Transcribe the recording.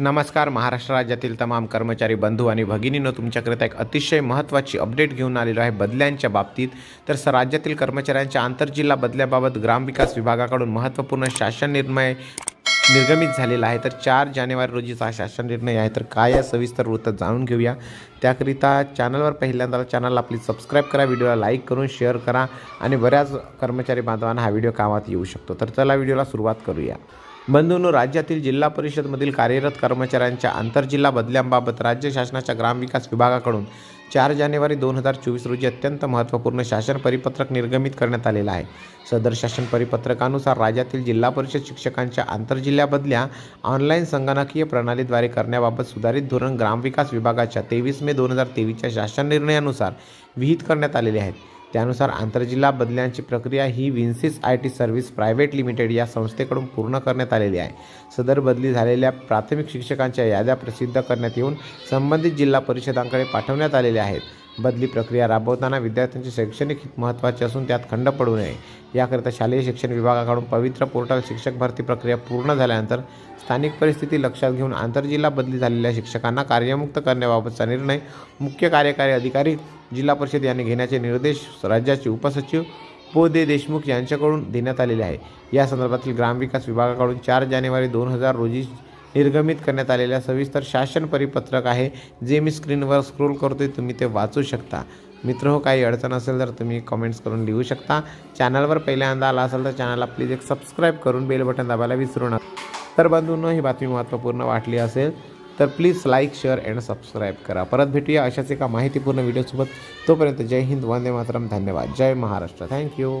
नमस्कार महाराष्ट्र राज्यातील तमाम कर्मचारी बंधू आणि भगिनीनं तुमच्याकरिता एक अतिशय महत्त्वाची अपडेट घेऊन आलेलो आहे बदल्यांच्या बाबतीत. तर स राज्यातील कर्मचाऱ्यांच्या आंतरजिल्हा बदल्याबाबत ग्रामविकास विभागाकडून महत्त्वपूर्ण शासन निर्णय निर्गमित झालेला आहे. तर चार जानेवारी रोजीचा हा शासन निर्णय आहे. तर काय या सविस्तर वृत्त जाणून घेऊया. त्याकरिता चॅनलवर पहिल्यांदा चॅनलला आपली सबस्क्राईब करा व्हिडिओला लाईक करून शेअर करा आणि बऱ्याच कर्मचारी बांधवांना हा व्हिडिओ कामात येऊ शकतो. तर चला व्हिडिओला सुरुवात करूया. बंधूंनो राज्यातील जिल्हा परिषदमधील कार्यरत कर्मचाऱ्यांच्या आंतरजिल्हा बदल्यांबाबत राज्य शासनाच्या ग्रामविकास विभागाकडून चार जानेवारी दोन हजार चोवीस रोजी अत्यंत महत्त्वपूर्ण शासन परिपत्रक निर्गमित करण्यात आलेलं आहे. सदर शासन परिपत्रकानुसार राज्यातील जिल्हा परिषद शिक्षकांच्या आंतरजिल्हा बदल्या ऑनलाईन संगणकीय प्रणालीद्वारे करण्याबाबत सुधारित धोरण ग्रामविकास विभागाच्या तेवीस मे दोन हजार तेवीसच्या शासन निर्णयानुसार विहित करण्यात आलेले आहेत. त्यानुसार आंतरजिल्हा बदल्यांची प्रक्रिया ही Vinsys I T service private limited या संस्थेकडून पूर्ण करण्यात आलेली आहे. सदर बदली झालेल्या प्राथमिक शिक्षकांच्या याद्या प्रसिद्ध करण्यात येऊन संबंधित जिल्हा परिषदांकडे पाठवण्यात आलेल्या आहेत. बदली प्रक्रिया राबवताना विद्यार्थ्यांचे शैक्षणिक हित महत्त्वाचे असून त्यात खंड पडू नये. याकरिता शालेय शिक्षण विभागाकडून पवित्र पोर्टल शिक्षक भरती प्रक्रिया पूर्ण झाल्यानंतर स्थानिक परिस्थिती लक्षात घेऊन आंतरजिल्हा बदली झालेल्या शिक्षकांना कार्यमुक्त करण्याबाबतचा निर्णय मुख्य कार्यकारी अधिकारी जिल्हा परिषद यांनी घेण्याचे निर्देश राज्याचे उपसचिव पोदे देशमुख यांच्याकडून देण्यात आलेले आहे. या संदर्भातील ग्रामविकास विभागाकडून चार जानेवारी दोन हजार रोजी निर्गमित करण्यात आलेल्या सविस्तर शासन परिपत्रक आहे जे मी स्क्रीनवर स्क्रोल करतोय तुम्ही ते वाचू शकता. मित्र हो काही अडचण असेल तर तुम्ही कमेंट्स करून लिहू शकता. चॅनलवर पहिल्यांदा आला असेल तर चॅनलला प्लीज एक सबस्क्राईब करून बेल बटन दाबायला विसरू नका. तर बंधूंनो ही बातमी महत्त्वपूर्ण वाटली असेल तर please like share and subscribe करा. परत भेटूया अशाच एका माहितीपूर्ण व्हिडिओसोबत तोपर्यंत जय हिंद वंदे मातरम. धन्यवाद. जय महाराष्ट्र. थँक्यू